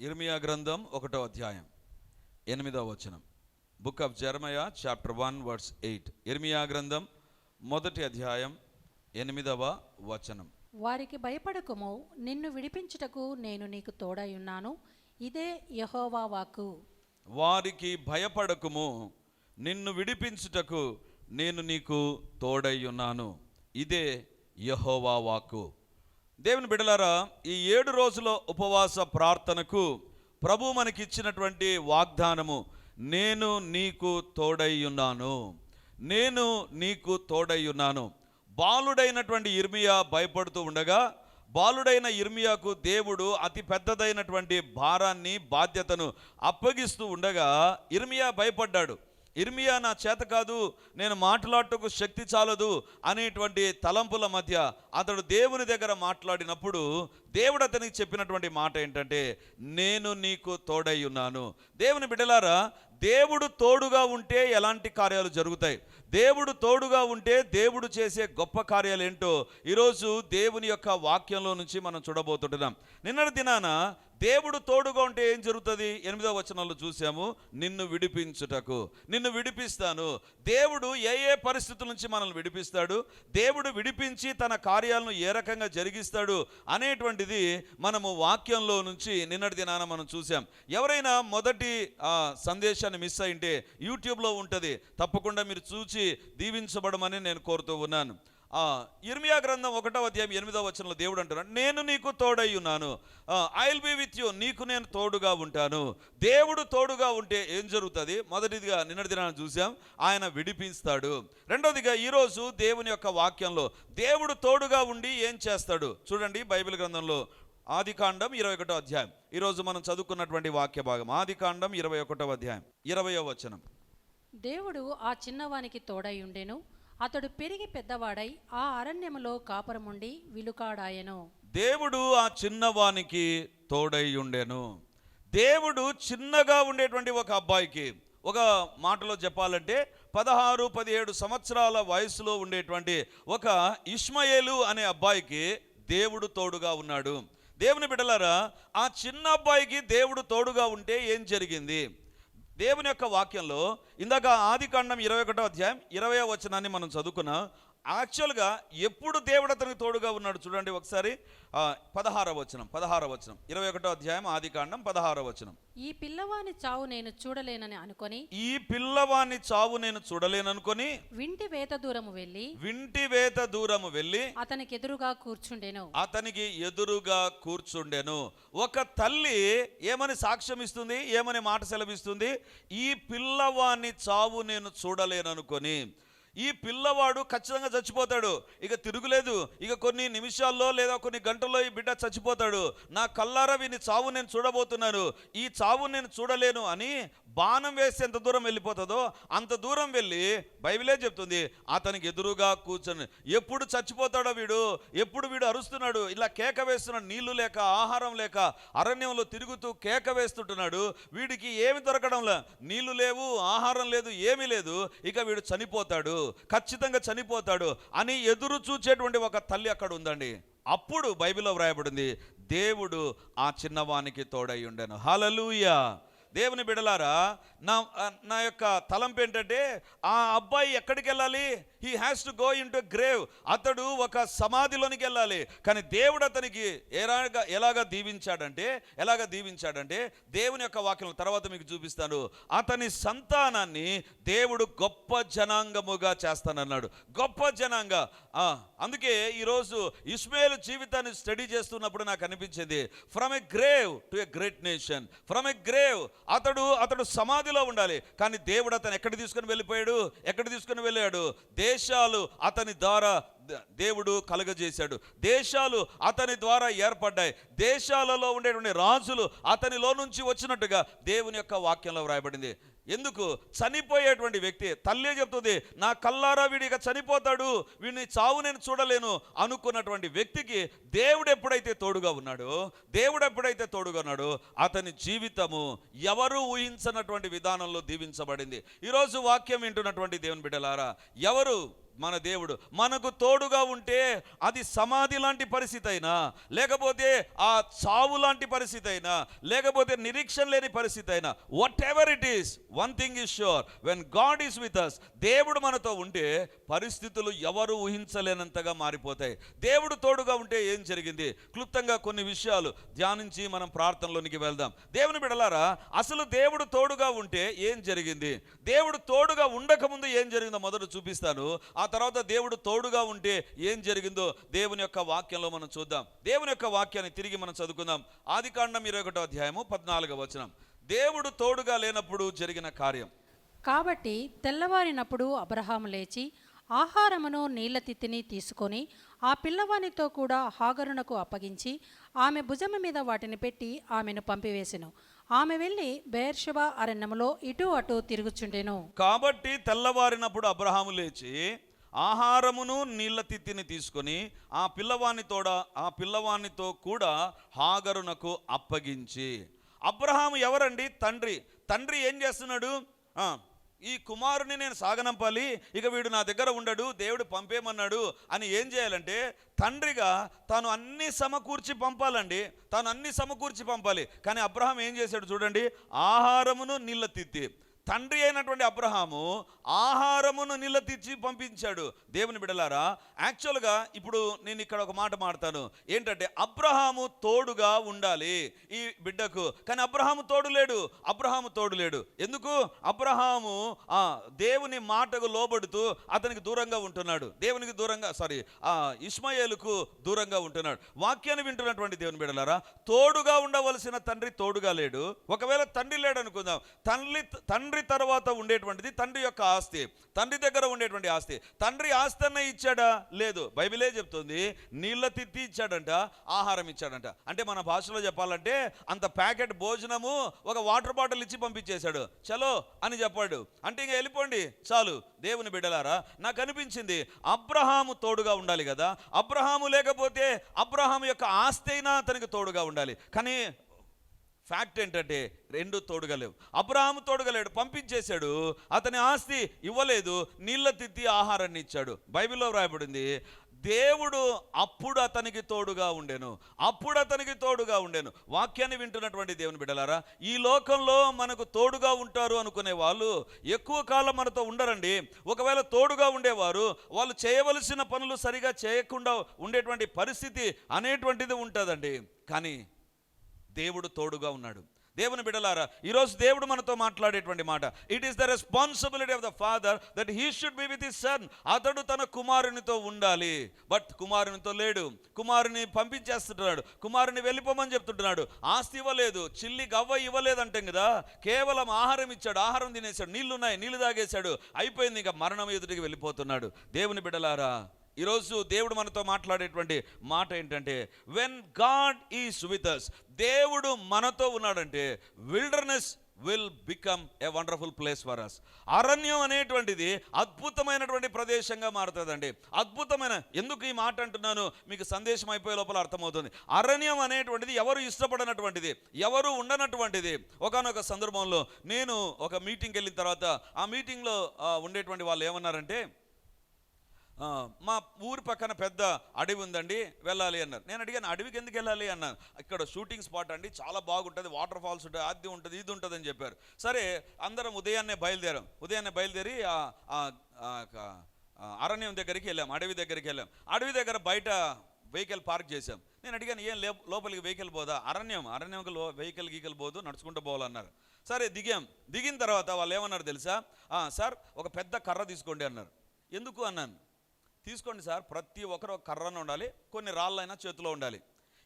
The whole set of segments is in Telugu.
ఇర్మియా గ్రంథం ఒకటో అధ్యాయం ఎనిమిదవ వచనం. Book of Jeremiah chapter one words eight ఇర్మియా గ్రంథం మొదటి అధ్యాయం ఎనిమిదవ వచనం. వారికి భయపడకుము నిన్ను విడిపించుటకు నేను నీకు తోడై ఉన్నాను. ఇదే యహోవా వాక్కు. వారికి భయపడకుము నిన్ను విడిపించుటకు నేను నీకు తోడై ఉన్నాను. ఇదే యహోవా వాక్కు. దేవుని బిడలారా ఈ ఏడు రోజుల ఉపవాస ప్రార్థనకు ప్రభు మనకిచ్చినటువంటి వాగ్దానము నేను నీకు తోడై ఉన్నాను. నేను నీకు తోడై ఉన్నాను. బాలుడైనటువంటి ఇర్మియా భయపడుతూ ఉండగా బాలుడైన ఇర్మియాకు దేవుడు అతి పెద్దదైనటువంటి భారాన్ని బాధ్యతను అప్పగిస్తూ ఉండగా ఇర్మియా భయపడ్డాడు. ఇర్మియా నా చేత కాదు నేను మాట్లాడటకు శక్తి చాలదు అనేటువంటి తలంపుల మధ్య అతడు దేవుని దగ్గర మాట్లాడినప్పుడు దేవుడు అతనికి చెప్పినటువంటి మాట ఏంటంటే నేను నీకు తోడై ఉన్నాను. దేవుని బిడ్డలారా దేవుడు తోడుగా ఉంటే ఎలాంటి కార్యాలు జరుగుతాయి? దేవుడు తోడుగా ఉంటే దేవుడు చేసే గొప్ప కార్యాలు ఏంటో ఈరోజు దేవుని యొక్క వాక్యంలో నుంచి మనం చూడబోతుంటున్నాం. నిన్నటి దినాన దేవుడు తోడుగా ఉంటే ఏం జరుగుతుంది? ఎనిమిదో వచనంలో చూసాము నిన్ను విడిపించుటకు. నిన్ను విడిపిస్తాను. దేవుడు ఏ ఏ పరిస్థితుల నుంచి మనల్ని విడిపిస్తాడు? దేవుడు విడిపించి తన కార్యాలను ఏ రకంగా జరిగిస్తాడు అనేటువంటిది మనము వాక్యంలో నుంచి నిన్నటి దినాన మనం చూసాం. ఎవరైనా మొదటి సందేశాన్ని మిస్ అయింటే యూట్యూబ్లో ఉంటుంది. తప్పకుండా మీరు చూచి దీవించబడమని నేను కోరుతూ ఉన్నాను. ఇర్మియా గ్రంథం ఒకటో అధ్యాయం ఎనిమిదో వచనంలో దేవుడు అంటున్నాడు నేను నీకు తోడై ఉన్నాను. I will be with you నీకు నేను తోడుగా ఉంటాను. దేవుడు తోడుగా ఉంటే ఏం జరుగుతుంది? మొదటిదిగా నిన్నటి దినాన్ని చూసాం ఆయన విడిపిస్తాడు. రెండోదిగా ఈరోజు దేవుని యొక్క వాక్యంలో దేవుడు తోడుగా ఉండి ఏం చేస్తాడు? చూడండి బైబిల్ గ్రంథంలో ఆదికాండం ఇరవై ఒకటో అధ్యాయం. ఈరోజు మనం చదువుకున్నటువంటి వాక్య భాగం ఆదికాండం ఇరవై ఒకటో అధ్యాయం ఇరవయో వచనం. దేవుడు ఆ చిన్నవానికి తోడై ఉండేను. అతడు పెరిగి పెద్దవాడై ఆ అరణ్యములో కాపురముండి విలుకాడాయెను. దేవుడు ఆ చిన్నవానికి తోడై ఉండెను. దేవుడు చిన్నగా ఉండేటువంటి ఒక అబ్బాయికి ఒక మాటలో చెప్పాలంటే పదహారు పదిహేడు సంవత్సరాల వయసులో ఉండేటువంటి ఒక ఇష్మయేలు అనే అబ్బాయికి దేవుడు తోడుగా ఉన్నాడు. దేవుని బిడ్డలారా ఆ చిన్న అబ్బాయికి దేవుడు తోడుగా ఉంటే ఏం జరిగింది? దేవుని యొక్క వాక్యంలో ఇందాక ఆదికాండం ఇరవై ఒకటో అధ్యాయం ఇరవై వచనాన్ని మనం చదువుకున్నాం. యాక్చువల్గా ఎప్పుడు దేవుడు అతనికి తోడుగా ఉన్నాడు చూడండి ఒకసారి ఆ, పదహారవ వచనం పదహారవ వచనం. ఇరవై ఒకటో అధ్యాయం ఆదికాండం పదహారవ వచనం. ఈ పిల్లవాని చావు నేను చూడలేనని అనుకొని ఈ పిల్లవాని చావు నేను చూడలేననుకొని వింటి వేత దూరము వెళ్ళి వింటి వేత దూరము వెళ్ళి అతనికి ఎదురుగా కూర్చుండెను. అతనికి ఎదురుగా కూర్చుండెను. ఒక తల్లి ఏమని సాక్ష్యం ఇస్తుంది? ఏమని మాట సెలవిస్తుంది? ఈ పిల్లవాని చావు నేను చూడలేననుకొని. ఈ పిల్లవాడు ఖచ్చితంగా చచ్చిపోతాడు. ఇక తిరుగులేదు. ఇక కొన్ని నిమిషాల్లో లేదా కొన్ని గంటల్లో ఈ బిడ్డ చచ్చిపోతాడు. నా కల్లారా వీని చావు నేను చూడబోతున్నాను. ఈ చావు నేను చూడలేను అని బాణం వేస్తే ఎంత దూరం వెళ్ళిపోతుందో అంత దూరం వెళ్ళి బైబిలే చెప్తుంది అతనికి ఎదురుగా కూర్చొని ఎప్పుడు చచ్చిపోతాడో వీడు ఎప్పుడు వీడు అరుస్తున్నాడు ఇలా కేక వేస్తున్నాడు నీళ్ళు లేక ఆహారం లేక అరణ్యంలో తిరుగుతూ కేక వేస్తుంటున్నాడు వీడికి ఏమి దొరకడంలా నీళ్ళు లేవు ఆహారం లేదు ఏమీ లేదు ఇక వీడు చనిపోతాడు ఖచ్చితంగా చనిపోతాడు అని ఎదురు చూచేటువంటి ఒక తల్లి అక్కడ ఉందండి. అప్పుడు బైబిల్లో వ్రాయబడింది దేవుడు ఆ చిన్నవానికి తోడై ఉండెను. హలలుయా దేవుని బిడలారా నా నా యొక్క తలంపు ఏంటంటే ఆ అబ్బాయి ఎక్కడికి వెళ్ళాలి he has to go into grave అతడు ఒక సమాధిలోనికి వెళ్ళాలి. కానీ దేవుడు అతనికి ఎలాగా ఎలాగ దీవించాడంటే ఎలాగ దీవించాడంటే దేవుని యొక్క వాక్యం తర్వాత మీకు చూపిస్తాను. అతని సంతానాన్ని దేవుడు గొప్ప జనాంగముగా చేస్తానన్నాడు. గొప్ప జనాంగ. ఆ, అందుకే ఈరోజు ఇస్మాయిల్ జీవితాన్ని స్టడీ చేస్తున్నప్పుడు నాకు అనిపించింది from a grave to a great nation from a grave అతడు అతడు సమాధిలో ఉండాలి. కానీ దేవుడు అతను ఎక్కడ తీసుకుని వెళ్ళిపోయాడు? ఎక్కడ తీసుకుని వెళ్ళాడు? దేశాలు అతని ద్వారా దేవుడు కలగజేశాడు. దేశాలు అతని ద్వారా ఏర్పడ్డాయి. దేశాలలో ఉండేటువంటి రాజులు అతనిలో నుంచి వచ్చినట్టుగా దేవుని యొక్క వాక్యంలో వ్రాయబడింది. ఎందుకు? చనిపోయేటువంటి వ్యక్తి తల్లే చెప్తుంది నా కల్లారా వీడిగా చనిపోతాడు వీడిని చావు నేను చూడలేను అనుకున్నటువంటి వ్యక్తికి దేవుడు ఎప్పుడైతే తోడుగా ఉన్నాడో దేవుడు ఎప్పుడైతే తోడుగా ఉన్నాడో అతని జీవితము ఎవరు ఊహించనటువంటి విధానంలో దీవించబడింది. ఈరోజు వాక్యం వింటున్నటువంటి దేవుని బిడ్డలారా ఎవరు మన దేవుడు. మనకు తోడుగా ఉంటే అది సమాధి లాంటి పరిస్థితి అయినా లేకపోతే ఆ చావు లాంటి పరిస్థితి అయినా లేకపోతే నిరీక్షణ లేని పరిస్థితి అయినా whatever it is one thing is sure when God is with us దేవుడు మనతో ఉంటే పరిస్థితులు ఎవరు ఊహించలేనంతగా మారిపోతాయి. దేవుడు తోడుగా ఉంటే ఏం జరిగింది? క్లుప్తంగా కొన్ని విషయాలు ధ్యానించి మనం ప్రార్థనలోనికి వెళ్దాం. దేవుని బిడలారా అసలు దేవుడు తోడుగా ఉంటే ఏం జరిగింది? దేవుడు తోడుగా ఉండకముందు ఏం జరిగిందో మొదట చూపిస్తాను. ఆ తర్వాత దేవుడు తోడుగా ఉంటే ఏం జరిగిందో దేవుని యొక్క వాక్యంలో మనం చూద్దాం. దేవుని యొక్క వాక్యాన్ని తిరిగి మనం చదువుకుందాం. ఆది కాండం ఇరవై ఒకటో అధ్యాయము పద్నాలుగో వచనం. దేవుడు తోడుగా లేనప్పుడు జరిగిన కార్యం. కాబట్టి తెల్లవారినప్పుడు అబ్రహాము లేచి ఆహారమును నీళ్ళ తిత్తిని తీసుకొని ఆ పిల్లవానితో కూడా హాగరునకు అప్పగించి ఆమె భుజము మీద వాటిని పెట్టి ఆమెను పంపివేసెను. ఆమె వెళ్ళి బెయర్షబా అరణ్యములో ఇటు అటు తిరుగుచుండెను. కాబట్టి తెల్లవారినప్పుడు అబ్రహాము లేచి ఆహారమును నీళ్ళ తిత్తిని తీసుకొని ఆ పిల్లవాని తోడ ఆ పిల్లవానితో కూడా హాగరునకు అప్పగించి. అబ్రహాము ఎవరండి? తండ్రి. తండ్రి ఏం చేస్తున్నాడు? ఈ కుమారుని నేను సాగనంపాలి ఇక వీడు నా దగ్గర ఉండడు దేవుడు పంపేమన్నాడు అని ఏం చేయాలంటే తండ్రిగా తాను అన్ని సమకూర్చి పంపాలండి. తాను అన్ని సమకూర్చి పంపాలి. కానీ అబ్రహాం ఏం చేశాడు చూడండి? ఆహారమును నీళ్ళ తిత్తి తండ్రి అయినటువంటి అబ్రహాము ఆహారమును నిలదీర్చి పంపించాడు. దేవుని బిడలారా యాక్చువల్గా ఇప్పుడు నేను ఇక్కడ ఒక మాట మాడతాను ఏంటంటే అబ్రహాము తోడుగా ఉండాలి ఈ బిడ్డకు. కానీ అబ్రహాము తోడు లేడు అబ్రహాము తోడు లేడు. ఎందుకు? అబ్రహాము ఆ దేవుని మాటకు లోబడుతూ అతనికి దూరంగా ఉంటున్నాడు. దేవునికి దూరంగా సారీ ఆ ఇస్మాయేలుకు దూరంగా ఉంటున్నాడు. వాక్యాన్ని వింటున్నటువంటి దేవుని బిడలారా తోడుగా ఉండవలసిన తండ్రి తోడుగా లేడు. ఒకవేళ తండ్రి లేడు అనుకుందాం తండ్రి తండ్రి తర్వాత ఉండేటువంటిది తండ్రి యొక్క ఆస్తి. తండ్రి దగ్గర ఉండేటువంటి ఆస్తి. తండ్రి ఆస్తి అన్న ఇచ్చాడా? లేదు. బైబిలే చెప్తుంది నీళ్ళ తిత్తి ఇచ్చాడంట ఆహారం ఇచ్చాడంట. అంటే మన భాషలో చెప్పాలంటే అంత ప్యాకెట్ భోజనము ఒక వాటర్ బాటిల్ ఇచ్చి పంపించేశాడు. చలో అని చెప్పాడు. అంటే ఇంక వెళ్ళిపోండి. చాలు. దేవుని బిడ్డలారా నాకు అనిపించింది అబ్రహాము తోడుగా ఉండాలి కదా. అబ్రహాము లేకపోతే అబ్రహాము యొక్క ఆస్తి అయినా అతనికి తోడుగా ఉండాలి. కానీ ఫ్యాక్ట్ ఏంటంటే రెండు తోడుగలేవు. అబ్రహాము తోడుగలేడు పంపించేశాడు. అతని ఆస్తి ఇవ్వలేదు నీళ్ళ తిత్తి ఆహారాన్ని ఇచ్చాడు. బైబిల్లో వ్రాయబడింది దేవుడు అప్పుడు అతనికి తోడుగా ఉండెను అప్పుడు అతనికి తోడుగా ఉండెను. వాక్యాన్ని వింటున్నటువంటి దేవుని బిడ్డలారా ఈ లోకంలో మనకు తోడుగా ఉంటారు అనుకునే వాళ్ళు ఎక్కువ కాలం మనతో ఉండరండి. ఒకవేళ తోడుగా ఉండేవారు వాళ్ళు చేయవలసిన పనులు సరిగా చేయకుండా ఉండేటువంటి పరిస్థితి అనేటువంటిది ఉంటుందండి. కానీ దేవుడు తోడుగా ఉన్నాడు. దేవుని బిడలారా ఈరోజు దేవుడు మనతో మాట్లాడేటువంటి మాట it is the responsibility of the father that he should be with his son అతడు తన కుమారునితో ఉండాలి. బట్ కుమారునితో లేడు. కుమారుని పంపించేస్తున్నాడు కుమారుని వెళ్ళిపోమని చెప్తుంటున్నాడు. ఆస్తి ఇవ్వలేదు. చిల్లి గవ్వ ఇవ్వలేదంటే కదా. కేవలం ఆహారం ఇచ్చాడు. ఆహారం తినేశాడు. నీళ్ళున్నాయి. నీళ్ళు తాగేశాడు. అయిపోయింది. ఇంకా మరణం ఎదుటికి వెళ్ళిపోతున్నాడు. దేవుని బిడలారా ఈరోజు దేవుడు మనతో మాట్లాడేటువంటి మాట ఏంటంటే when God is with us దేవుడు మనతో ఉన్నాడంటే wilderness will become a wonderful place for us అరణ్యం అనేటువంటిది అద్భుతమైనటువంటి ప్రదేశంగా మారుతుందండి. అద్భుతమైన ఎందుకు ఈ మాట అంటున్నాను? మీకు సందేశం అయిపోయే లోపల అర్థమవుతుంది. అరణ్యం అనేటువంటిది ఎవరు ఇష్టపడనటువంటిది ఎవరు ఉండనటువంటిది. ఒకనొక సందర్భంలో నేను ఒక మీటింగ్కి వెళ్ళిన తర్వాత ఆ మీటింగ్లో ఉండేటువంటి వాళ్ళు ఏమన్నారంటే మా ఊరి పక్కన పెద్ద అడవి ఉందండి వెళ్ళాలి అన్నారు. నేను అడిగాను అడవికి ఎందుకు వెళ్ళాలి? అన్నాను ఇక్కడ షూటింగ్ స్పాట్ అండి చాలా బాగుంటుంది వాటర్ ఫాల్స్ ఉంటుంది అది ఉంటుంది ఇది ఉంటుంది అని చెప్పారు. సరే అందరం ఉదయాన్నే బయలుదేరాం. ఉదయాన్నే బయలుదేరి అరణ్యం దగ్గరికి వెళ్ళాం అడవి దగ్గరికి వెళ్ళాం. అడవి దగ్గర బయట వెహికల్ పార్క్ చేశాం. నేను అడిగాను ఏం లే లోపలికి వెహికల్ పోదా? అరణ్యం అరణ్యంకి లో వెహికల్ గీకల్ పోదు నడుచుకుంటూ పోవాలన్నారు. సరే దిగాం. దిగిన తర్వాత వాళ్ళు ఏమన్నారు తెలుసా? సార్ ఒక పెద్ద కర్ర తీసుకోండి అన్నారు. ఎందుకు? అన్నాను. తీసుకోండి సార్ ప్రతి ఒక్కరు ఒక కర్రన ఉండాలి కొన్ని రాళ్ళైనా చేతిలో ఉండాలి.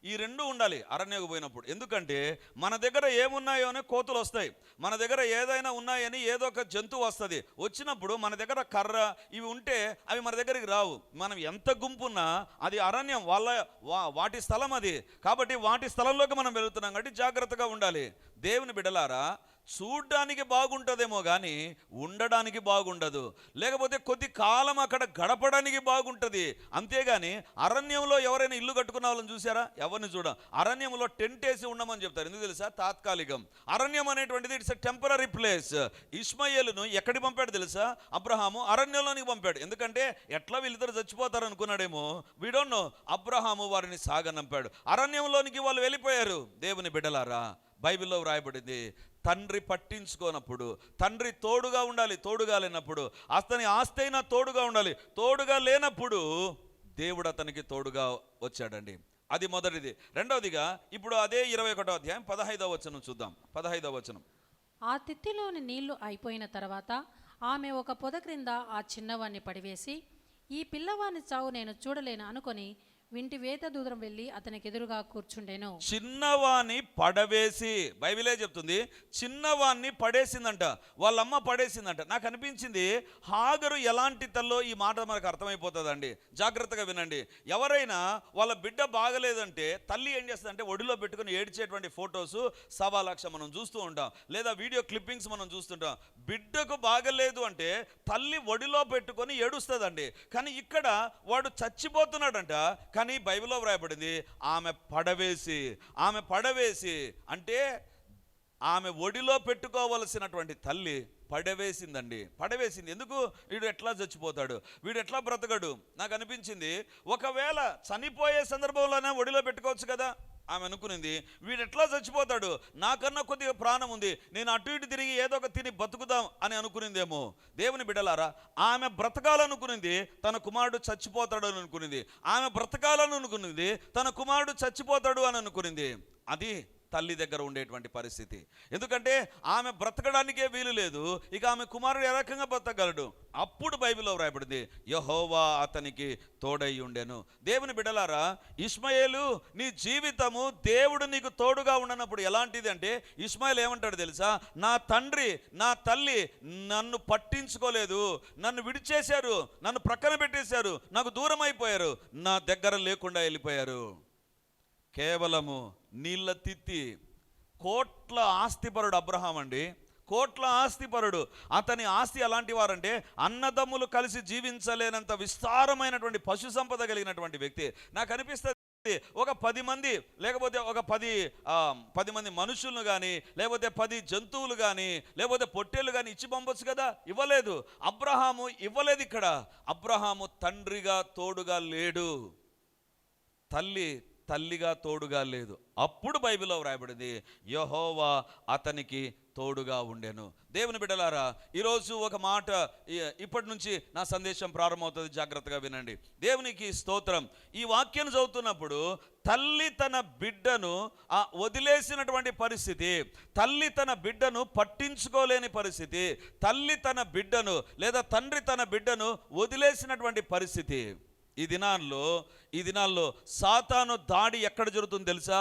ఈ రెండు ఉండాలి అరణ్యకు పోయినప్పుడు. ఎందుకంటే మన దగ్గర ఏమున్నాయో అని కోతులు వస్తాయి. మన దగ్గర ఏదైనా ఉన్నాయని ఏదో ఒక జంతువు వస్తుంది. వచ్చినప్పుడు మన దగ్గర కర్ర ఇవి ఉంటే అవి మన దగ్గరికి రావు. మనం ఎంత గుంపున్నా అది అరణ్యం వాళ్ళ వా- వాటి స్థలం అది. కాబట్టి వాటి స్థలంలోకి మనం వెళుతున్నాం కాబట్టి జాగ్రత్తగా ఉండాలి. దేవుని బిడలారా చూడ్డానికి బాగుంటుందేమో కానీ ఉండడానికి బాగుండదు. లేకపోతే కొద్ది కాలం అక్కడ గడపడానికి బాగుంటుంది. అంతేగాని అరణ్యంలో ఎవరైనా ఇల్లు కట్టుకున్న వాళ్ళని చూసారా ఎవరిని చూడ? అరణ్యంలో టెంట్ వేసి ఉండమని చెప్తారు. ఎందుకు తెలుసా? తాత్కాలికం. అరణ్యం అనేటువంటిది ఇట్స్ ఎ టెంపరీ ప్లేస్. ఇస్మాయిల్ను ఎక్కడికి పంపాడు తెలుసా? అబ్రహాము అరణ్యంలోనికి పంపాడు. ఎందుకంటే ఎట్లా వీళ్ళిద్దరు చచ్చిపోతారు అనుకున్నాడేమో? వీడోన్నో అబ్రహాము వారిని సాగనంపాడు. అరణ్యంలోనికి వాళ్ళు వెళ్ళిపోయారు. దేవుని బిడ్డలారా బైబిల్లో వ్రాయబడింది తండ్రి పట్టించుకోనప్పుడు తండ్రి తోడుగా ఉండాలి తోడుగా లేనప్పుడు అతని ఆస్తి అయినా తోడుగా ఉండాలి తోడుగా లేనప్పుడు దేవుడు అతనికి తోడుగా వచ్చాడండి. అది మొదటిది. రెండవదిగా ఇప్పుడు అదే ఇరవై ఒకటో అధ్యాయం పదహైదవ వచనం చూద్దాం. పదహైదవ వచనం. ఆ తిత్తిలోని నీళ్ళు అయిపోయిన తర్వాత ఆమె ఒక పొద క్రింద ఆ చిన్నవాణ్ణి పడివేసి ఈ పిల్లవాని చావు నేను చూడలేను అనుకొని వింటి వేత దూరం వెళ్ళి అతనికి ఎదురుగా కూర్చుండెను. చిన్నవాణ్ణి పడవేసి బైబిలే చెప్తుంది చిన్నవాణ్ణి పడేసిందంట వాళ్ళమ్మ పడేసిందంట. నాకు అనిపించింది హాగరు ఎలాంటి తల్లో ఈ మాట మనకు అర్థమైపోతుందండి. జాగ్రత్తగా వినండి. ఎవరైనా వాళ్ళ బిడ్డ బాగలేదంటే తల్లి ఏం చేస్తుందంటే ఒడిలో పెట్టుకుని ఏడ్చేటువంటి ఫొటోస్ సవా లక్ష మనం చూస్తూ ఉంటాం. లేదా వీడియో క్లిప్పింగ్స్ మనం చూస్తుంటాం. బిడ్డకు బాగలేదు అంటే తల్లి ఒడిలో పెట్టుకొని ఏడుస్తుందండి. కానీ ఇక్కడ వాడు చచ్చిపోతున్నాడంట కానీ బైబిల్లో వ్రాయబడింది ఆమె పడవేసి ఆమె పడవేసి అంటే ఆమె ఒడిలో పెట్టుకోవలసినటువంటి తల్లి పడవేసిందండి. పడవేసింది. ఎందుకు? వీడు ఎట్లా చచ్చిపోతాడు? వీడు ఎట్లా బ్రతకడు? నాకు అనిపించింది ఒకవేళ చనిపోయే సందర్భంలోనే ఒడిలో పెట్టుకోవచ్చు కదా? ఆమె అనుకునింది వీడు ఎట్లా చచ్చిపోతాడు? నాకన్నా కొద్దిగా ప్రాణం ఉంది. నేను అటు ఇటు తిరిగి ఏదో ఒక తిని బతుకుదాం అని అనుకునిందేమో. దేవుని బిడ్డలారా ఆమె బ్రతకాలనుకునింది తన కుమారుడు చచ్చిపోతాడు అని అనుకునింది. ఆమె బ్రతకాలని అనుకునింది తన కుమారుడు చచ్చిపోతాడు అని అనుకునింది. అది తల్లి దగ్గర ఉండేటువంటి పరిస్థితి. ఎందుకంటే ఆమె బ్రతకడానికే వీలు లేదు. ఇక ఆమె కుమారుడు ఏ రకంగా బ్రతకగలడు? అప్పుడు బైబిల్లో వ్రాయబడింది యహోవా అతనికి తోడై ఉండెను. దేవుని బిడలారా ఇస్మాయేలు నీ జీవితము దేవుడు నీకు తోడుగా ఉండనప్పుడు ఎలాంటిది అంటే ఇస్మాయిల్ ఏమంటాడు తెలుసా? నా తండ్రి నా తల్లి నన్ను పట్టించుకోలేదు. నన్ను విడిచేశారు. నన్ను ప్రక్కన పెట్టేశారు. నాకు దూరం అయిపోయారు నా దగ్గర లేకుండా వెళ్ళిపోయారు. కేవలము నీళ్ళ తిత్తి. కోట్ల ఆస్తిపరుడు అబ్రహాం అండి. కోట్ల ఆస్తిపరుడు. అతని ఆస్తి ఎలాంటి వారంటే అన్నదమ్ములు కలిసి జీవించలేనంత విస్తారమైనటువంటి పశు సంపద కలిగినటువంటి వ్యక్తి. నాకు అనిపిస్తుంది ఒక పది మంది లేకపోతే ఒక పది పది మంది మనుషులను కానీ లేకపోతే పది జంతువులు కానీ లేకపోతే పొట్టేళ్ళు కానీ ఇచ్చి పంపొచ్చు కదా? ఇవ్వలేదు. అబ్రహాము ఇవ్వలేదు ఇక్కడ. అబ్రహాము తండ్రిగా తోడుగా లేడు. తల్లి తల్లిగా తోడుగా లేదు. అప్పుడు బైబిల్లో వ్రాయబడింది యహోవా అతనికి తోడుగా ఉండెను. దేవుని బిడ్డలారా ఈరోజు ఒక మాట ఇప్పటి నుంచి నా సందేశం ప్రారంభమవుతుంది. జాగ్రత్తగా వినండి. దేవునికి స్తోత్రం. ఈ వాక్యం చదువుతున్నప్పుడు తల్లి తన బిడ్డను ఆ వదిలేసినటువంటి పరిస్థితి తల్లి తన బిడ్డను పట్టించుకోలేని పరిస్థితి తల్లి తన బిడ్డను లేదా తండ్రి తన బిడ్డను వదిలేసినటువంటి పరిస్థితి. ఈ దినాల్లో ఈ దినాల్లో సాతాను దాడి ఎక్కడ జరుగుతుంది తెలుసా?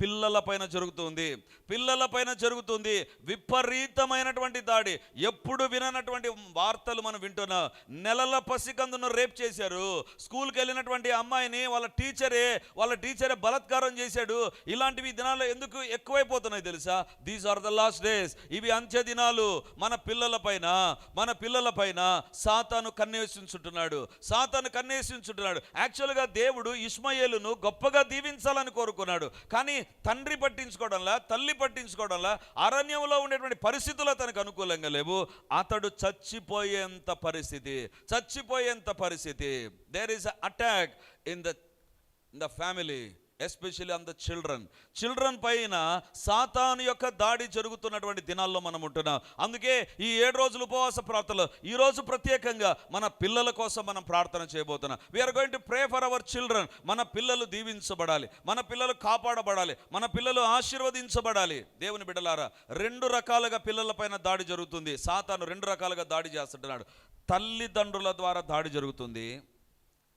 పిల్లల పైన జరుగుతుంది. పిల్లల పైన జరుగుతుంది. విపరీతమైనటువంటి దాడి. ఎప్పుడు విననటువంటి వార్తలు మనం వింటున్నాం. నెలల పసికందును రేప్ చేశారు. స్కూల్కి వెళ్ళినటువంటి అమ్మాయిని వాళ్ళ టీచరే వాళ్ళ టీచరే బలాత్కారం చేశాడు. ఇలాంటివి దినాల్లో ఎందుకు ఎక్కువైపోతున్నాయి తెలుసా? These are the last days ఇవి అంత్య దినాలు. మన పిల్లల పైన మన పిల్లల పైన సాతాను కన్నేసించుంటున్నాడు సాతాను కన్నేసించుంటున్నాడు యాక్చువల్గా దేవుడు ఇస్మాయేలును గొప్పగా దీవించాలని కోరుకున్నాడు. కానీ తండ్రి పట్టించుకోవడంలా తల్లి పట్టించుకోవడంలా అరణ్యంలో ఉండేటువంటి పరిస్థితులు అతనికి అనుకూలంగా లేవు. అతడు చచ్చిపోయేంత పరిస్థితి చచ్చిపోయేంత పరిస్థితి. There is attack in the in the family especially on the children children పైన సాతాను యొక్క దాడి జరుగుతున్నటువంటి దినాల్లో మనం ఉంటున్నాం. అందుకే ఈ ఏడు రోజులు ఉపవాస ప్రార్థనలు ఈ రోజు ప్రత్యేకంగా మన పిల్లల కోసం మనం ప్రార్థన చేయబోతున్నాం. We're going to pray for our children మన పిల్లలు దీవించబడాలి మన పిల్లలు కాపాడబడాలి మన పిల్లలు ఆశీర్వదించబడాలి. దేవుని బిడ్డలారా రెండు రకాలుగా పిల్లలపైన దాడి జరుగుతుంది. సాతాను రెండు రకాలుగా దాడి చేస్తుంటున్నాడు తల్లిదండ్రుల ద్వారా దాడి జరుగుతుంది.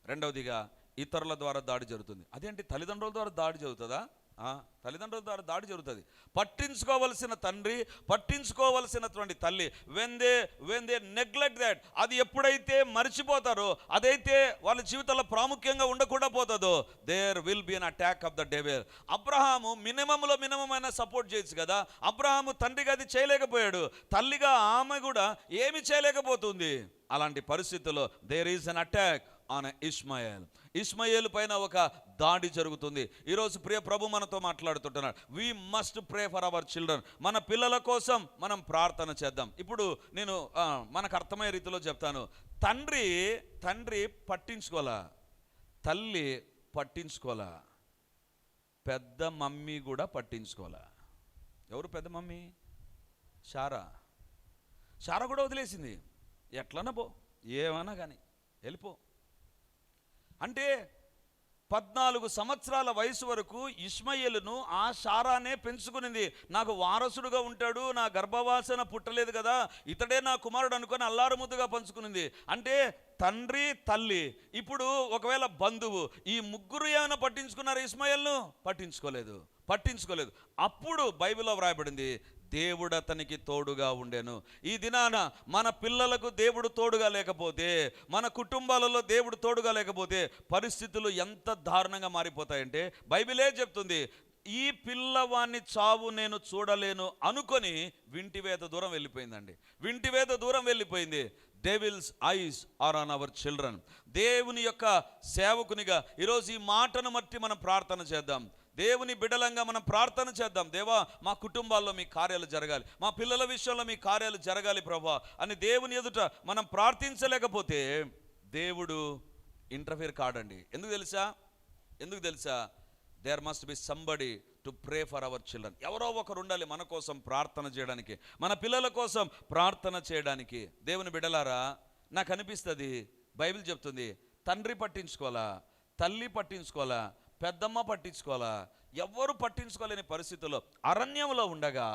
రెండవదిగా ఇతరుల ద్వారా దాడి జరుగుతుంది. అదేంటి? తల్లిదండ్రుల ద్వారా దాడి జరుగుతుందా? ఆ, తల్లిదండ్రుల ద్వారా దాడి జరుగుతుంది. పట్టించుకోవలసిన తండ్రి పట్టించుకోవలసినటువంటి తల్లి when they when they neglect that అది ఎప్పుడైతే మర్చిపోతారో అదైతే వాళ్ళ జీవితంలో ప్రాముఖ్యంగా ఉండకుండా పోతుందో there will be an attack of the devil Abraham మినిమంలో minimum అయినా సపోర్ట్ చేయొచ్చు కదా? అబ్రహాము తండ్రిగా అది చేయలేకపోయాడు. తల్లిగా ఆమె కూడా ఏమి చేయలేకపోతుంది? అలాంటి పరిస్థితుల్లో దేర్ ఈస్ అన్ అటాక్ ఆన ఇస్మాయేల్. ఇస్మాయేల్ పైన ఒక దాడి జరుగుతుంది. ఈరోజు ప్రియ ప్రభు మనతో మాట్లాడుతుంటున్నాడు. We must pray for our children మన పిల్లల కోసం మనం ప్రార్థన చేద్దాం. ఇప్పుడు నేను మనకు అర్థమయ్యే రీతిలో చెప్తాను. తండ్రి తండ్రి పట్టించుకోలా తల్లి పట్టించుకోలా పెద్ద మమ్మీ కూడా పట్టించుకోలా ఎవరు పెద్ద మమ్మీ? షారా. షారా కూడా వదిలేసింది. ఎట్లన్నా పో ఏమన్నా కానీ వెళ్ళిపో. అంటే పద్నాలుగు సంవత్సరాల వయసు వరకు ఇస్మయేలును ఆ షారానే పెంచుకునింది. నాకు వారసుడుగా ఉంటాడు నా గర్భవాసన పుట్టలేదు కదా ఇతడే నా కుమారుడు అనుకొని అల్లారుముద్దుగా పంచుకునింది. అంటే తండ్రి తల్లి ఇప్పుడు ఒకవేళ బంధువు ఈ ముగ్గురు ఏమైనా పట్టించుకున్నారు ఇస్మాయిల్ను పట్టించుకోలేదు పట్టించుకోలేదు. అప్పుడు బైబిల్లో వ్రాయబడింది దేవుడు అతనికి తోడుగా ఉండెను. ఈ దినాన మన పిల్లలకు దేవుడు తోడుగా లేకపోతే మన కుటుంబాలలో దేవుడు తోడుగా లేకపోతే పరిస్థితులు ఎంత దారుణంగా మారిపోతాయంటే బైబిలే చెప్తుంది? ఈ పిల్లవాన్ని చావు నేను చూడలేను అనుకొని వింటివేత దూరం వెళ్ళిపోయిందండి. వింటివేత దూరం వెళ్ళిపోయింది. Devil's eyes are on our children దేవుని యొక్క సేవకునిగా ఈరోజు ఈ మాటను బట్టి మనం ప్రార్థన చేద్దాం. దేవుని బిడలంగా మనం ప్రార్థన చేద్దాం. దేవా మా కుటుంబాల్లో మీ కార్యాలు జరగాలి. మా పిల్లల విషయంలో మీ కార్యాలు జరగాలి ప్రభా అని దేవుని ఎదుట మనం ప్రార్థించలేకపోతే దేవుడు ఇంటర్ఫియర్ కాడండి. ఎందుకు తెలుసా? ఎందుకు తెలుసా? There must be somebody to pray for our children ఎవరో ఒకరు ఉండాలి మన కోసం ప్రార్థన చేయడానికి మన పిల్లల కోసం ప్రార్థన చేయడానికి. దేవుని బిడలారా నాకు అనిపిస్తుంది బైబిల్ చెప్తుంది తండ్రి పట్టించుకోవాలా? తల్లి పట్టించుకోవాలా? పెద్దమ్మ పట్టించుకోవాలా? ఎవ్వరు పట్టించుకోలేని పరిస్థితుల్లో అరణ్యంలో ఉండగా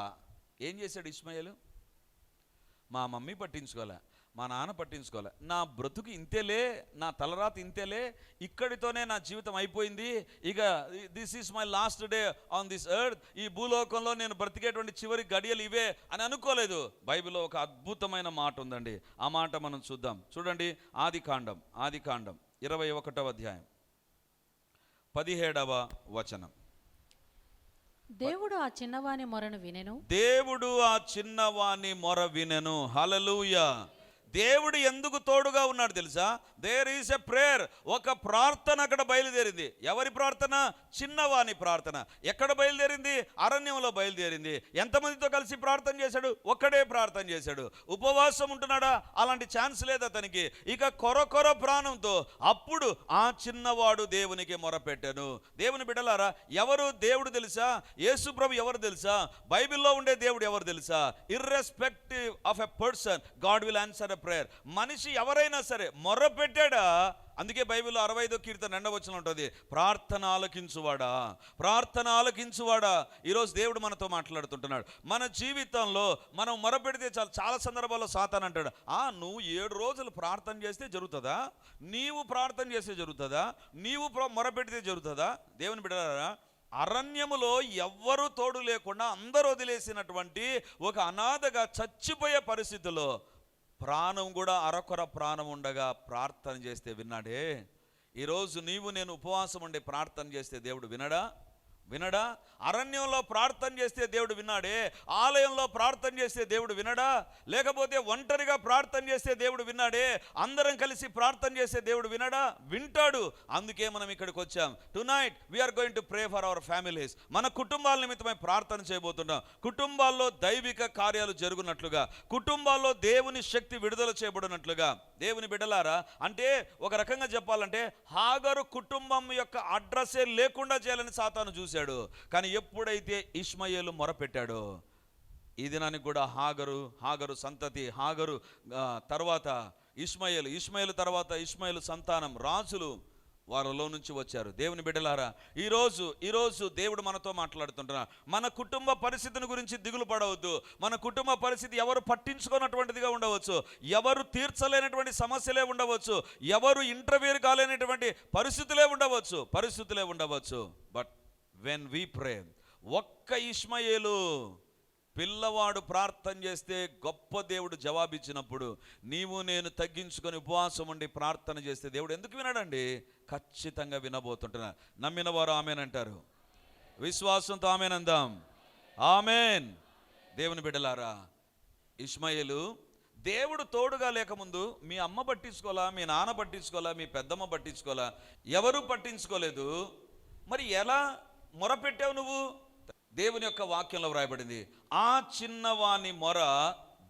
ఏం చేశాడు ఇస్మాయిలు? మా మమ్మీ పట్టించుకోలే మా నాన్న పట్టించుకోలే. నా బ్రతుకు ఇంతేలే నా తలరాత ఇంతేలే ఇక్కడితోనే నా జీవితం అయిపోయింది. ఇక this is my last day on this earth. ఈ భూలోకంలో నేను బ్రతికేటువంటి చివరి గడియలు ఇవే అని అనుకోలేదు. బైబిల్లో ఒక అద్భుతమైన మాట ఉందండి. ఆ మాట మనం చూద్దాం. చూడండి ఆది కాండం ఆది కాండం ఇరవై ఒకటవ అధ్యాయం. పదిహేడవ వచనం. దేవుడు ఆ చిన్నవాని మొరను వినెను. దేవుడు ఆ చిన్నవాని మొర వినెను. హలలుయ దేవుడు ఎందుకు తోడుగా ఉన్నాడు తెలుసా? దేర్ ఈస్ ఎ ప్రేయర్ ఒక ప్రార్థన అక్కడ బయలుదేరింది. ఎవరి ప్రార్థన? చిన్నవాని ప్రార్థన. ఎక్కడ బయలుదేరింది? అరణ్యంలో బయలుదేరింది. ఎంతమందితో కలిసి ప్రార్థన చేశాడు? ఒక్కడే ప్రార్థన చేశాడు. ఉపవాసం ఉంటున్నాడా? అలాంటి ఛాన్స్ లేదు అతనికి. ఇక కొర కొర ప్రాణంతో అప్పుడు ఆ చిన్నవాడు దేవునికి మొరపెట్టాను. దేవుని బిడ్డలారా ఎవరు దేవుడు తెలుసా? యేసు ప్రభు ఎవరు తెలుసా? బైబిల్లో ఉండే దేవుడు ఎవరు తెలుసా? Irrespective of a person God will answer a prayer మనిషి ఎవరైనా సరే మొర్ర పెట్టాడా అందుకే బైబిల్లో అరవై ఐదో కీర్తన రెండవ వచ్చిన ఉంటుంది. ప్రార్థన ఆలకించువాడా? ప్రార్థన ఆలకించువాడా? ఈరోజు దేవుడు మనతో మాట్లాడుతుంటున్నాడు. మన జీవితంలో మనం మొరపెడితే చాలా చాలా సందర్భాల్లో సాతాన్ అంటాడు. ఆ నువ్వు ఏడు రోజులు ప్రార్థన చేస్తే జరుగుతుందా? నీవు ప్రార్థన చేస్తే జరుగుతుందా? నీవు మొరపెడితే జరుగుతుందా? దేవుని బిడ్డారా అరణ్యములో ఎవ్వరూ తోడు లేకుండా అందరూ వదిలేసినటువంటి ఒక అనాథగా చచ్చిపోయే పరిస్థితిలో ప్రాణం కూడా అరకొర ప్రాణం ఉండగా ప్రార్థన చేస్తే విన్నాడే? ఈరోజు నీవు నేను ఉపవాసం ఉండి ప్రార్థన చేస్తే దేవుడు వినడా? వినడా? అరణ్యంలో ప్రార్థన చేస్తే దేవుడు విన్నాడే? ఆలయంలో ప్రార్థన చేస్తే దేవుడు వినడా? లేకపోతే ఒంటరిగా ప్రార్థన చేస్తే దేవుడు విన్నాడే? అందరం కలిసి ప్రార్థన చేస్తే దేవుడు వినడా? వింటాడు. అందుకే మనం ఇక్కడికి వచ్చాం. Tonight we're going to pray for our families మన కుటుంబాల నిమిత్తమై ప్రార్థన చేయబోతున్నాం. కుటుంబాల్లో దైవిక కార్యాలు జరుగునట్లుగా కుటుంబాల్లో దేవుని శక్తి విడుదల చేయబడినట్లుగా. దేవుని బిడ్డలారా అంటే ఒక రకంగా చెప్పాలంటే హాగరు కుటుంబం యొక్క అడ్రస్సే లేకుండా చేయాలని సాతాను చూశాడు. కానీ ఎప్పుడైతే ఇష్మయేలు మొరపెట్టాడో ఈ దినానికి కూడా హాగరు హాగరు సంతతి హాగరు తర్వాత ఇష్మయేలు ఇష్మయేలు తర్వాత ఇష్మయేలు సంతానం రాజులు వారిలో నుంచి వచ్చారు. దేవుని బిడ్డలారా ఈరోజు ఈరోజు దేవుడు మనతో మాట్లాడుతుంటున్నా. మన కుటుంబ పరిస్థితిని గురించి దిగులు పడవద్దు. మన కుటుంబ పరిస్థితి ఎవరు పట్టించుకున్నటువంటిదిగా ఉండవచ్చు. ఎవరు తీర్చలేనటువంటి సమస్యలే ఉండవచ్చు. ఎవరు ఇంటర్వ్యూ కాలేనటువంటి పరిస్థితులే ఉండవచ్చు. పరిస్థితులే ఉండవచ్చు. బట్ వెన్ వి ప్రే ఒక్క ఇష్మయేలు పిల్లవాడు ప్రార్థన చేస్తే గొప్ప దేవుడు జవాబిచ్చినప్పుడు నీవు నేను తగ్గించుకొని ఉపవాసం ఉండి ప్రార్థన చేస్తే దేవుడు ఎందుకు వినడండి? ఖచ్చితంగా వినబోతుంటున్నా. నమ్మిన వారు ఆమెనంటారు. విశ్వాసంతో ఆమెనందాం. ఆమెన్. దేవుని బిడ్డలారా ఇష్మాయేలు దేవుడు తోడుగా లేకముందు మీ అమ్మ పట్టించుకోవాలా మీ నాన్న పట్టించుకోవాలా మీ పెద్దమ్మ పట్టించుకోవాలా? ఎవరు పట్టించుకోలేదు. మరి ఎలా మొరపెట్టావు నువ్వు? దేవుని యొక్క వాక్యంలో వ్రాయబడింది ఆ చిన్నవాని మొర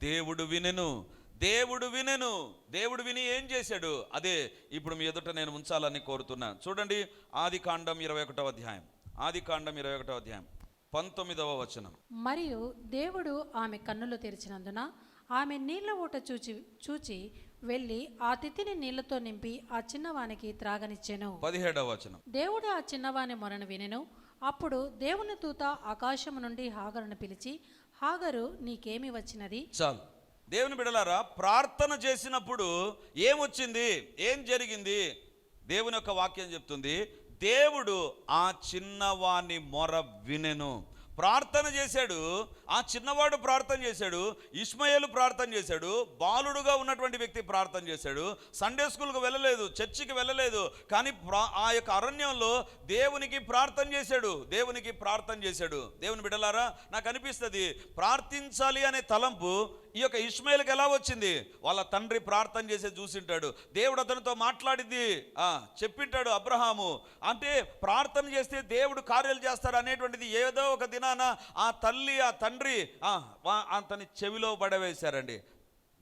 దేవుడు వినెను దేవుడు వినెను. దేవుడు విని ఏం చేశాడు? అదే ఇప్పుడు మీ ఎదుట నేను ఉంచాలని కోరుతున్నా. చూడండి ఆది కాండం ఇరవై ఒకటో అధ్యాయం. ఆది కాండం ఇరవై ఒకటో అధ్యాయం. పంతొమ్మిదవ వచనం. మరియు దేవుడు ఆమె కన్నులు తెరిచినందున ఆమె నీళ్ళ ఊట చూచి చూచి వెళ్ళి ఆ తిత్తిని నీళ్ళతో నింపి ఆ చిన్నవానికి త్రాగనిచ్చెను. పదిహేడవ వచనం. దేవుడు ఆ చిన్నవాని మొరను వినెను అప్పుడు దేవుని దూత ఆకాశము నుండి హాగరును పిలిచి హాగరు నీకేమి వచ్చినది? చాలు. దేవుని బిడలారా ప్రార్థన చేసినప్పుడు ఏమొచ్చింది? ఏం జరిగింది? దేవుని యొక్క వాక్యం చెప్తుంది దేవుడు ఆ చిన్నవాని మొర వినెను. ప్రార్థన చేశాడు ఆ చిన్నవాడు ప్రార్థన చేశాడు ఇస్మయేలు ప్రార్థన చేశాడు బాలుడుగా ఉన్నటువంటి వ్యక్తి ప్రార్థన చేశాడు సండే స్కూల్కి వెళ్ళలేదు చర్చికి వెళ్ళలేదు కానీ ఆ యొక్క అరణ్యంలో దేవునికి ప్రార్థన చేశాడు దేవునికి ప్రార్థన చేశాడు. దేవుని బిడ్డలారా నాకు అనిపిస్తుంది ప్రార్థించాలి అనే తలంపు ఈ యొక్క ఇస్మాయిల్కి ఎలా వచ్చింది? వాళ్ళ తండ్రి ప్రార్థన చేసే చూసింటాడు. దేవుడు అతనితో మాట్లాడింది. ఆ, చెప్పింటాడు అబ్రహాము అంటే ప్రార్థన చేస్తే దేవుడు కార్యాలు చేస్తాడు అనేటువంటిది ఏదో ఒక దినాన ఆ తల్లి ఆ తండ్రి అతని చెవిలో పడవేశారండి.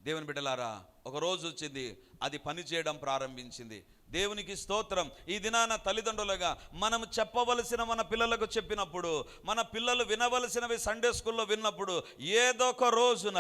దేవుని బిడ్డలారా ఒక రోజు వచ్చింది. అది పని చేయడం ప్రారంభించింది. దేవునికి స్తోత్రం. ఈ దినాన తల్లిదండ్రులుగా మనం చెప్పవలసిన మన పిల్లలకు చెప్పినప్పుడు మన పిల్లలు వినవలసినవి సండే స్కూల్లో విన్నప్పుడు ఏదో ఒక రోజున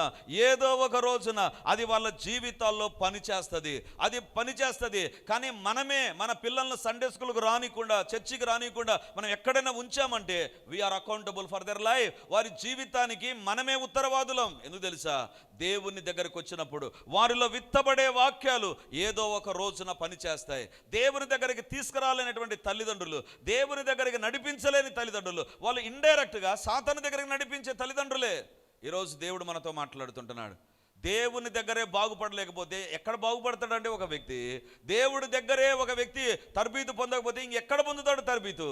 ఏదో ఒక రోజున అది వాళ్ళ జీవితాల్లో పనిచేస్తుంది అది పనిచేస్తుంది కానీ మనమే మన పిల్లల్ని సండే స్కూల్కి రానికుండా చర్చికి రానికుండా మనం ఎక్కడైనా ఉంచామంటే we're accountable for their life వారి జీవితానికి మనమే ఉత్తరవాదులం. ఎందుకు తెలుసా? దేవుని దగ్గరకు వచ్చినప్పుడు వారిలో విత్తబడే వాక్యాలు ఏదో ఒక రోజున పనిచేస్తాయి దేవుని దగ్గరికి తీసుకురాలేనటువంటి తల్లిదండ్రులు దేవుని దగ్గరికి నడిపించలేని తల్లిదండ్రులు వాళ్ళు ఇండైరెక్ట్గా సాతాను దగ్గరికి నడిపించే తల్లిదండ్రులే. ఈరోజు దేవుడు మనతో మాట్లాడుతుంటున్నాడు. దేవుని దగ్గరే బాగుపడలేకపోతే ఎక్కడ బాగుపడతాడంటే ఒక వ్యక్తి? దేవుడి దగ్గరే ఒక వ్యక్తి తరబీతు పొందకపోతే ఇంకెక్కడ పొందుతాడు తరబీతు?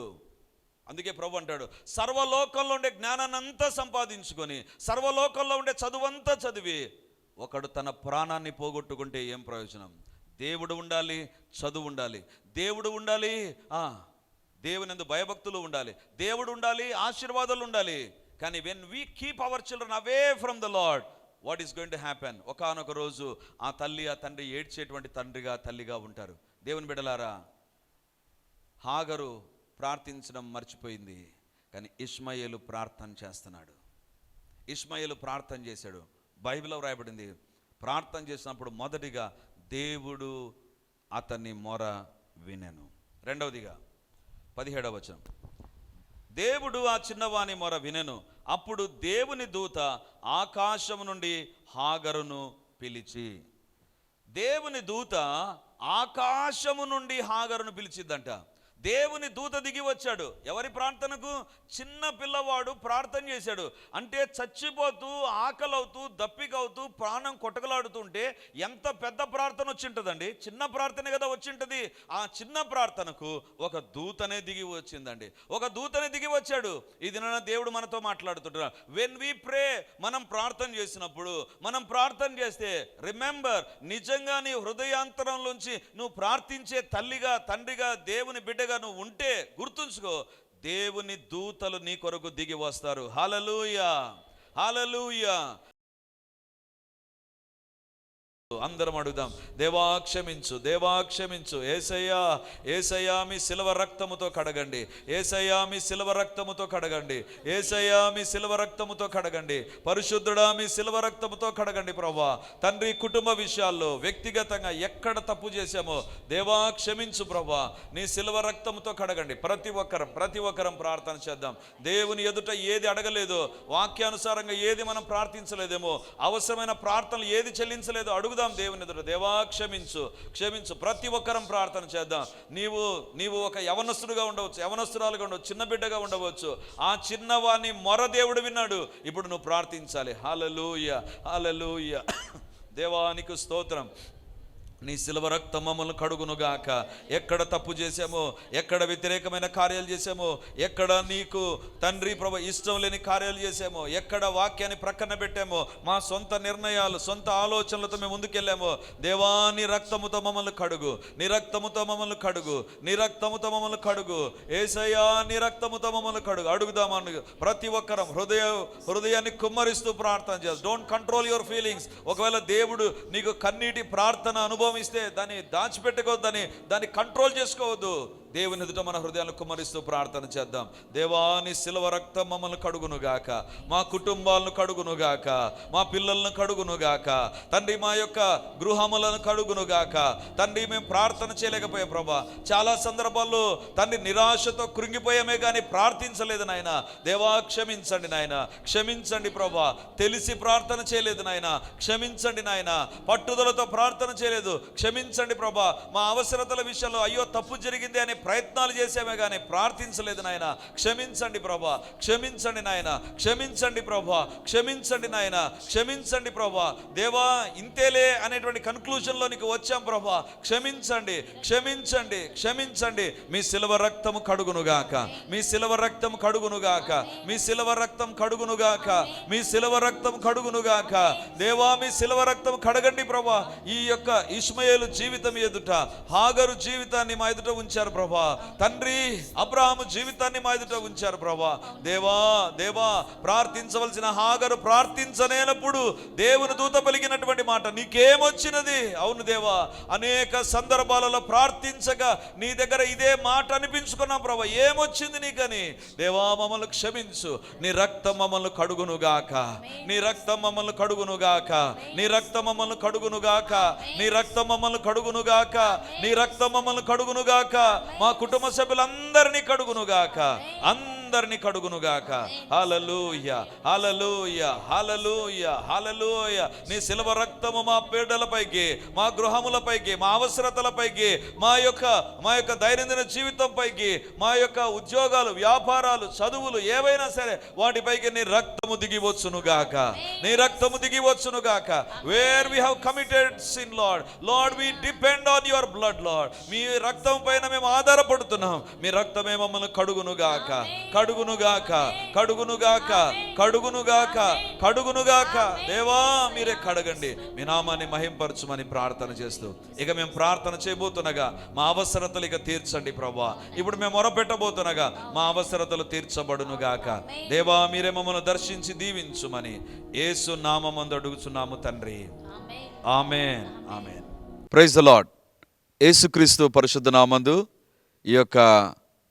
అందుకే ప్రభు అంటాడు సర్వలోకంలో ఉండే జ్ఞానాన్నంతా సంపాదించుకొని సర్వలోకంలో ఉండే చదువంతా చదివి ఒకడు తన ప్రాణాన్ని పోగొట్టుకుంటే ఏం ప్రయోజనం? దేవుడు ఉండాలి చదువు ఉండాలి. దేవుడు ఉండాలి ఆ, దేవుని ఎందు భయభక్తులు ఉండాలి. దేవుడు ఉండాలి ఆశీర్వాదాలు ఉండాలి. కానీ when we keep our children away from the Lord what is going to happen ఒకనొక రోజు ఆ తల్లి ఆ తండ్రి ఏడ్చేటువంటి తండ్రిగా తల్లిగా ఉంటారు. దేవుని బిడలారా హాగరు ప్రార్థించడం మర్చిపోయింది. కానీ ఇష్మయేలు ప్రార్థన చేస్తున్నాడు. ఇష్మయేలు ప్రార్థన చేశాడు. బైబిల్లో వ్రాయబడింది ప్రార్థన చేసినప్పుడు మొదటిగా దేవుడు అతని మొర వినెను. రెండవదిగా పదిహేడవ వచనం. దేవుడు ఆ చిన్నవాని మొర వినెను. అప్పుడు దేవుని దూత ఆకాశము నుండి హాగరును పిలిచి దేవుని దూత ఆకాశము నుండి హాగరును పిలిచిద్దంట. దేవుని దూత దిగి వచ్చాడు. ఎవరి ప్రార్థనకు? చిన్న పిల్లవాడు ప్రార్థన చేశాడు. అంటే చచ్చిపోతూ ఆకలవుతూ దప్పికవుతూ ప్రాణం కొట్టగలాడుతుంటే ఎంత పెద్ద ప్రార్థన వచ్చింటుందండి? చిన్న ప్రార్థన కదా వచ్చింటది. ఆ చిన్న ప్రార్థనకు ఒక దూతనే దిగి వచ్చిందండి. ఒక దూతనే దిగి వచ్చాడు. ఇది నా దేవుడు మనతో మాట్లాడుతుంటున్నాడు వెన్ వి ప్రే మనం ప్రార్థన చేసినప్పుడు మనం ప్రార్థన చేస్తే రిమెంబర్ నిజంగా నీ హృదయాంతరంలోంచి నువ్వు ప్రార్థించే తల్లిగా తండ్రిగా దేవుని బిడ్డ బిడ్డగా నువ్వు ఉంటే గుర్తుంచుకో దేవుని దూతలు నీ కొరకు దిగి వస్తారు. హలలుయ హలలుయ అందరం అడుగుదాం. దేవా క్షమించు దేవా క్షమించు. ఏసయ్యా ఏసయ్యా మీ శిలవ రక్తముతో కడగండి. ఏసయ్యా మీ శిలవ రక్తముతో కడగండి. ఏసయ్యా మీ శిలవ రక్తముతో కడగండి. పరిశుద్ధుడా మీ శిలవ రక్తముతో కడగండి ప్రభా తండ్రి కుటుంబ విషయాల్లో వ్యక్తిగతంగా ఎక్కడ తప్పు చేశామో దేవా క్షమించు ప్రభా నీ శిలవ రక్తముతో కడగండి. ప్రతి ఒక్కరం ప్రతి ఒక్కరం ప్రార్థన చేద్దాం. దేవుని ఎదుట ఏది అడగలేదో వాక్యానుసారంగా ఏది మనం ప్రార్థించలేదేమో అవసరమైన ప్రార్థనలు ఏది చెల్లించలేదో అడుగు చెప్పుదాం దేవుని ఎదురు దేవా క్షమించు. క్షమించు. ప్రతి ఒక్కరం ప్రార్థన చేద్దాం. నీవు నీవు ఒక యవనస్తుడుగా ఉండవచ్చు యవనస్తురాలుగా ఉండవచ్చు చిన్న బిడ్డగా ఉండవచ్చు. ఆ చిన్నవాణ్ణి మొర దేవుడు విన్నాడు. ఇప్పుడు నువ్వు ప్రార్థించాలి. హలలుయ హలలుయ దేవానికి స్తోత్రం. నీ శిలవ రక్తం మమ్మల్ని కడుగునుగాక. ఎక్కడ తప్పు చేసామో ఎక్కడ వ్యతిరేకమైన కార్యాలు చేసామో ఎక్కడ నీకు తండ్రి ప్రభు ఇష్టం లేని కార్యాలు చేసామో ఎక్కడ వాక్యాన్ని ప్రక్కన పెట్టామో మా సొంత నిర్ణయాలు సొంత ఆలోచనలతో మేము ముందుకెళ్ళామో దేవా నీ రక్తముతో మమ్మల్ని కడుగు నీ రక్తముతో మమ్మల్ని కడుగు నీ రక్తముతో మమ్మల్ని కడుగు. ఏసయ్యా నీ రక్తముతో మమ్మల్ని కడుగు. అడుగుదామను ప్రతి ఒక్కరం హృదయ హృదయాన్ని కుమ్మరిస్తూ ప్రార్థన చేస్తాం డోంట్ కంట్రోల్ యువర్ ఫీలింగ్స్ ఒకవేళ దేవుడు నీకు కన్నీటి ప్రార్థన అనుభవం అనుభవిస్తే దాన్ని దాచిపెట్టుకోవద్దని దాన్ని కంట్రోల్ చేసుకోవద్దు. దేవుని ఎదుట మన హృదయాలను కుమరిస్తూ ప్రార్థన చేద్దాం. దేవాని శిలవ రక్తం మమ్మల్ని కడుగునుగాక. మా కుటుంబాలను కడుగునుగాక. మా పిల్లలను కడుగునుగాక. తండ్రి మా యొక్క గృహములను కడుగునుగాక. తండ్రి మేము ప్రార్థన చేయలేకపోయాం ప్రభా. చాలా సందర్భాల్లో తండ్రి నిరాశతో కృంగిపోయామే కానీ ప్రార్థించలేదు నాయన. దేవా క్షమించండి నాయన. క్షమించండి ప్రభా. తెలిసి ప్రార్థన చేయలేదు నాయన. క్షమించండి నాయన. పట్టుదలతో ప్రార్థన చేయలేదు. క్షమించండి ప్రభా. మా అవసరతల విషయంలో అయ్యో తప్పు జరిగింది అనే ప్రయత్నాలు చేసామే కానీ ప్రార్థించలేదు నాయన. క్షమించండి ప్రభా. క్షమించండి నాయన. క్షమించండి ప్రభా. క్షమించండి నాయన. క్షమించండి ప్రభా. దేవా ఇంతేలే అనేటువంటి కన్క్లూజన్లోనికి వచ్చాం ప్రభా. క్షమించండి. క్షమించండి. క్షమించండి. మీ శిలవ రక్తము కడుగునుగాక మీ శిలవ రక్తం కడుగునుగాక మీ శిలవ రక్తం కడుగునుగాక మీ శిలవ రక్తం కడుగునుగాక దేవా మీ శిలవ రక్తం కడగండి ప్రభా. ఈ యొక్క ఇష్మయేలు జీవితం ఎదుట హాగరు జీవితాన్ని మా ఎదుట ఉంచారు ప్రభా. తండ్రి అబ్రహాము జీవితాన్ని మా ఎదుట ఉంచారు ప్రభా. దేవా దేవా ప్రార్థించవలసిన హాగరు ప్రార్థించలేనప్పుడు దేవుని దూత పలికినటువంటి మాట నీకేమొచ్చినది? అవును దేవా. అనేక సందర్భాలలో ప్రార్థించగా నీ దగ్గర ఇదే మాట అనిపించుకున్నాం ప్రభా. ఏమొచ్చింది నీకని? దేవా మమ్మల్ని క్షమించు. నీ రక్తం మమ్మల్ని కడుగునుగాక. నీ రక్తం మమ్మల్ని కడుగునుగాక. నీ రక్తం మమ్మల్ని కడుగునుగాక. నీ రక్తం మమ్మల్ని కడుగునుగాక. నీ రక్తం మమ్మల్ని కడుగునుగాక. మా కుటుంబ సభ్యులందరినీ కడుగునుగాక. అందరినీ కడుగునుగాక. హల్లెలూయ హల్లెలూయ హల్లెలూయ హల్లెలూయ. నీ శిలవ రక్తము మా పీడలపైకి మా గృహములపైకి మా అవసరతలపైకి మా యొక్క మా యొక్క దైనందిన జీవితం పైకి మా యొక్క ఉద్యోగాలు వ్యాపారాలు చదువులు ఏవైనా సరే వాటిపైకి నీ రక్తము దిగివచ్చునుగాక నీ రక్తము దిగివచ్చునుగాక where we have committed sin Lord Lord we depend on your blood Lord మీ రక్తం పైన మేము ఆధారపడుతున్నాం. మీ రక్తమే మమ్మల్ని కడుగునుగాక. కడుగునుగాక కడుగునుగాక కడుగునుగాక కడుగునుగాక. దేవా మీరే కడగండి. మీ నామాన్ని మహింపరచుమని ప్రార్థన చేస్తూ. ఇక మేము ప్రార్థన చేయబోతునగా మా అవసరతలు ఇక తీర్చండి ప్రభా ఇప్పుడు మేము మొరపెట్టబోతునగా మా అవసరతలు తీర్చబడునుగాక. దేవా మీరే మమ్మల్ని దర్శించి దీవించుమని యేసు నామందు అడుగుచున్నాము తండ్రి. ఆమె ఆమె ప్రైజ్ లాడ్ యేసుక్రీస్తు పరిశుద్ధ నామందు ఈ యొక్క